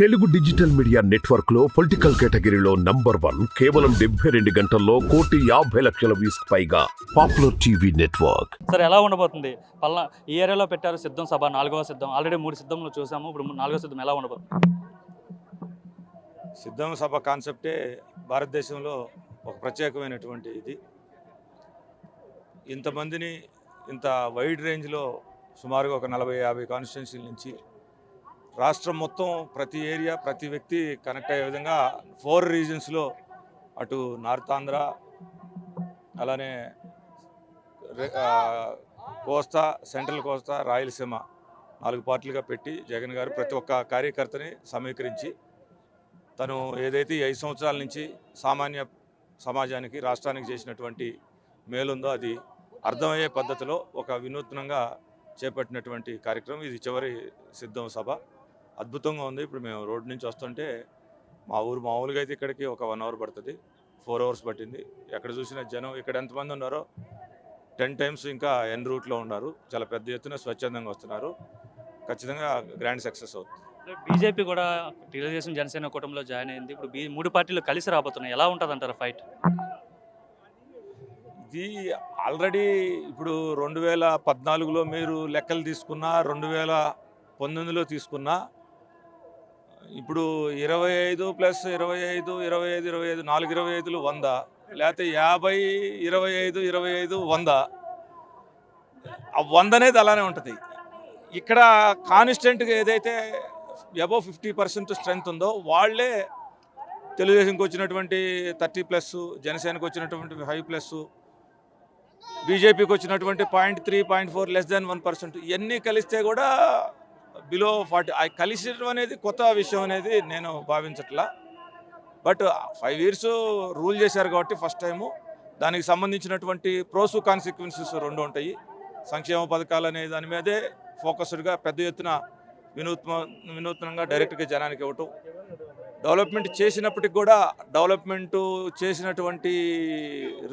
Telugu digital media నెట్వర్క్లో political కేటగిరీలో number one కేవలం డెబ్బై రెండు గంటల్లో కోటి యాభై లక్షల వ్యూస్ పైగా పాపులర్ టీవీ నెట్వర్క్. సార్ ఎలా ఉండబోతుంది? పల్లా ఈ ఏరియాలో పెట్టారు సిద్ధం సభ నాలుగవ సిద్ధం. ఆల్రెడీ మూడు సిద్ధంలో చూసాము ఇప్పుడు నాలుగవ సిద్ధం ఎలా ఉండబోతుంది? సిద్ధం సభ కాన్సెప్టే భారతదేశంలో ఒక ప్రత్యేకమైనటువంటి ఇది. ఇంతమందిని ఇంత వైడ్ రేంజ్లో సుమారుగా ఒక నలభై యాభై కాన్స్టిట్యున్సీల నుంచి రాష్ట్రం మొత్తం ప్రతి ఏరియా ప్రతి వ్యక్తి కనెక్ట్ అయ్యే విధంగా ఫోర్ రీజన్స్లో అటు నార్త్ ఆంధ్ర అలానే కోస్తా సెంట్రల్ కోస్తా రాయలసీమ నాలుగు పార్టీలుగా పెట్టి జగన్ గారు ప్రతి ఒక్క కార్యకర్తని సమీకరించి తను ఏదైతే ఐదు సంవత్సరాల నుంచి సామాన్య సమాజానికి రాష్ట్రానికి చేసినటువంటి మేలుందో అది అర్థమయ్యే పద్ధతిలో ఒక వినూత్నంగా చేపట్టినటువంటి కార్యక్రమం. ఇది చివరి సిద్ధం సభ. అద్భుతంగా ఉంది. ఇప్పుడు మేము రోడ్ నుంచి వస్తుంటే మా ఊరు మామూలుగా అయితే ఇక్కడికి ఒక వన్ అవర్ పడుతుంది. ఫోర్ అవర్స్ పట్టింది. ఎక్కడ చూసినా జనం ఇక్కడ ఎంతమంది ఉన్నారో టెన్ టైమ్స్ ఇంకా ఎన్ రూట్లో ఉన్నారు. చాలా పెద్ద ఎత్తున స్వచ్ఛందంగా వస్తున్నారు. ఖచ్చితంగా గ్రాండ్ సక్సెస్ అవుతుంది. బీజేపీ కూడా తెలుగుదేశం జనసేన కూటమిలో జాయిన్ అయింది. ఇప్పుడు మూడు పార్టీలు కలిసి రాబోతున్నాయి. ఎలా ఉంటుంది అంటారు ఫైట్? ఇది ఆల్రెడీ ఇప్పుడు రెండు వేల పద్నాలుగులో మీరు లెక్కలు తీసుకున్నా రెండు వేల పంతొమ్మిదిలో తీసుకున్నా ఇప్పుడు ఇరవై ఐదు ప్లస్ ఇరవై ఐదు ఇరవై ఐదు ఇరవై ఐదు నాలుగు ఇరవై ఐదులు వంద లేకపోతే యాభై ఇరవై ఐదు ఇరవై ఐదు వంద. ఆ వంద అనేది అలానే ఉంటుంది. ఇక్కడ కాన్స్టెంట్గా ఏదైతే అబవ్ ఫిఫ్టీ పర్సెంట్ స్ట్రెంగ్త్ ఉందో వాళ్ళే తెలుగుదేశంకి వచ్చినటువంటి థర్టీ ప్లస్ జనసేనకు వచ్చినటువంటి ఫైవ్ ప్లస్ బీజేపీకి వచ్చినటువంటి point three point four less than one percent ఇవన్నీ కలిస్తే కూడా బిలో ఫార్టీ కలిసిడం అనేది కొత్త విషయం అనేది నేను భావించట్లా. బట్ ఫైవ్ ఇయర్స్ రూల్ చేశారు కాబట్టి ఫస్ట్ టైము దానికి సంబంధించినటువంటి ప్రోసు కాన్సిక్వెన్సెస్ రెండు ఉంటాయి. సంక్షేమ పథకాలు అనే దాని మీదే ఫోకస్డ్గా పెద్ద ఎత్తున వినూత్న వినూత్నంగా డైరెక్ట్గా జనానికి ఇవ్వటం. డెవలప్మెంట్ చేసినప్పటికి కూడా డెవలప్మెంట్ చేసినటువంటి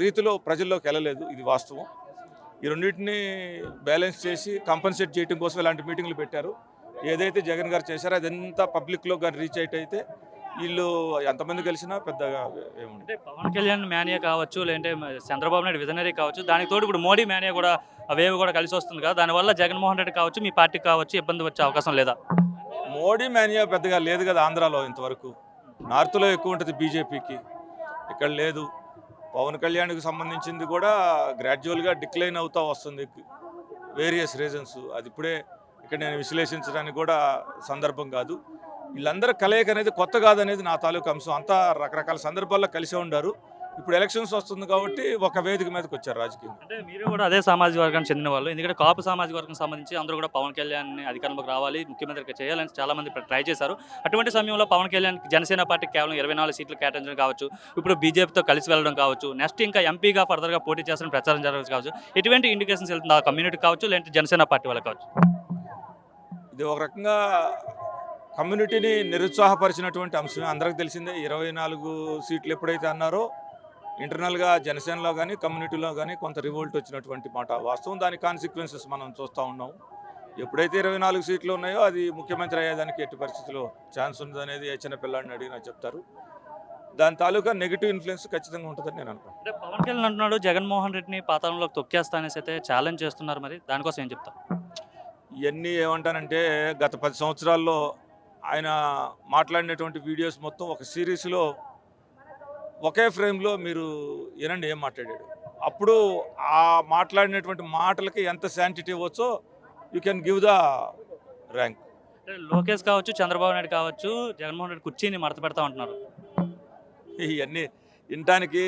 రీతిలో ప్రజల్లోకి వెళ్ళలేదు ఇది వాస్తవం. ఈ రెండింటిని బ్యాలెన్స్ చేసి కంపన్సేట్ చేయడం కోసం ఇలాంటి మీటింగ్లు పెట్టారు. ఏదైతే జగన్ గారు చేశారో అదంతా పబ్లిక్లో కానీ రీచ్ అయితే వీళ్ళు ఎంతమంది కలిసినా పెద్దగా ఏముంది పవన్ కళ్యాణ్ మేనియా కావచ్చు లేదంటే చంద్రబాబు నాయుడు విజనరీ కావచ్చు దానికి తోడు ఇప్పుడు మోడీ మేనియా కూడా అవేవి కూడా కలిసి వస్తుంది కదా దానివల్ల జగన్మోహన్ రెడ్డి కావచ్చు మీ పార్టీకి కావచ్చు ఇబ్బంది వచ్చే అవకాశం లేదా? మోడీ మేనియా పెద్దగా లేదు కదా ఆంధ్రాలో ఇంతవరకు. నార్త్లో ఎక్కువ ఉంటుంది బీజేపీకి. ఇక్కడ లేదు. పవన్ కళ్యాణ్కి సంబంధించింది కూడా గ్రాడ్యువల్గా డిక్లైన్ అవుతూ వస్తుంది. వేరియస్ రీజన్స్ అది ఇప్పుడే ఇక్కడ నేను విశ్లేషించడానికి కూడా సందర్భం కాదు. వీళ్ళందరూ కలయిక అనేది కొత్త కాదనేది నా తాలూకు అంశం. అంతా రకరకాల సందర్భాల్లో కలిసే ఉండారు. ఇప్పుడు ఎలక్షన్స్ వస్తుంది కాబట్టి ఒక వేదిక మీదకి వచ్చారు రాజకీయం. అంటే మీరు కూడా అదే సామాజిక వర్గానికి చెందిన వాళ్ళు. ఎందుకంటే కాపు సామాజిక వర్గం సంబంధించి అందరూ కూడా పవన్ కళ్యాణ్ అధికారంలోకి రావాలి ముఖ్యమంత్రిగా చేయాలని చాలా మంది ట్రై చేశారు. అటువంటి సమయంలో పవన్ కళ్యాణ్ జనసేన పార్టీ కేవలం ఇరవై నాలుగు సీట్లు కేటాయించడం కావచ్చు ఇప్పుడు బీజేపీతో కలిసి వెళ్ళడం కావచ్చు నెక్స్ట్ ఇంకా ఎంపీగా ఫర్దర్గా పోటీ చేస్తున్న ప్రచారం జరగవచ్చు కావచ్చు. ఎటువంటి ఇండికేషన్స్ వెళ్తుంది ఆ కమ్యూనిటీ కావచ్చు లేదంటే జనసేన పార్టీ వాళ్ళకి కావచ్చు? ఇది ఒక రకంగా కమ్యూనిటీని నిరుత్సాహపరిచినటువంటి అంశమే. అందరికి తెలిసిందే ఇరవై నాలుగు సీట్లు ఎప్పుడైతే అన్నారో ఇంటర్నల్గా జనసేనలో కానీ కమ్యూనిటీలో కానీ కొంత రివోల్ట్ వచ్చినటువంటి మాట. వాస్తవం దాని కాన్సిక్వెన్సెస్ మనం చూస్తూ ఉన్నాం. ఎప్పుడైతే ఇరవై నాలుగు సీట్లు ఉన్నాయో అది ముఖ్యమంత్రి అయ్యేదానికి ఎట్టి పరిస్థితిలో ఛాన్స్ ఉందనేది ఏ చిన్న పిల్లాడిని అడిగినా చెప్తారు. దాని తాలూకా నెగిటివ్ ఇన్ఫ్లుయెన్స్ ఖచ్చితంగా ఉంటుందని నేను అనుకుంటున్నాను. అంటే పవన్ కళ్యాణ్ అంటున్నాడు జగన్మోహన్ రెడ్డిని పాతాళంలోకి తొక్కేస్తా అనేసి అయితే ఛాలెంజ్ చేస్తున్నారు మరి. దానికోసం ఏం చెప్తాను ఇవన్నీ ఏమంటానంటే గత పది సంవత్సరాల్లో ఆయన మాట్లాడినటువంటి వీడియోస్ మొత్తం ఒక సిరీస్లో ఒకే ఫ్రేమ్లో మీరు వినండి ఏం మాట్లాడాడు. అప్పుడు ఆ మాట్లాడినటువంటి మాటలకి ఎంత sanctity ఇవ్వచ్చో you can give the rank. Lokesh కావచ్చు చంద్రబాబు నాయుడు కావచ్చు జగన్మోహన్ రెడ్డి కుర్చీని మడత పెడతా ఉంటున్నారు. ఇవన్నీ వినటానికి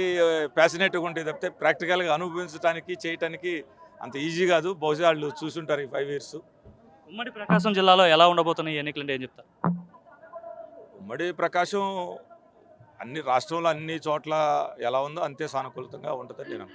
ప్యాసినేట్గా ఉంటాయి తప్పితే ప్రాక్టికల్గా అనుభవించడానికి చేయటానికి అంత ఈజీ కాదు. బహుశా వాళ్ళు చూసుంటారు ఈ ఫైవ్ ఇయర్స్. ఉమ్మడి ప్రకాశం జిల్లాలో ఎలా ఉండబోతున్నాయి ఎన్నికలు అంటే ఏం చెప్తారు? ఉమ్మడి ప్రకాశం అన్ని రాష్ట్రంలో అన్ని చోట్ల ఎలా ఉందో అంతే సానుకూలతంగా ఉంటుందని నేను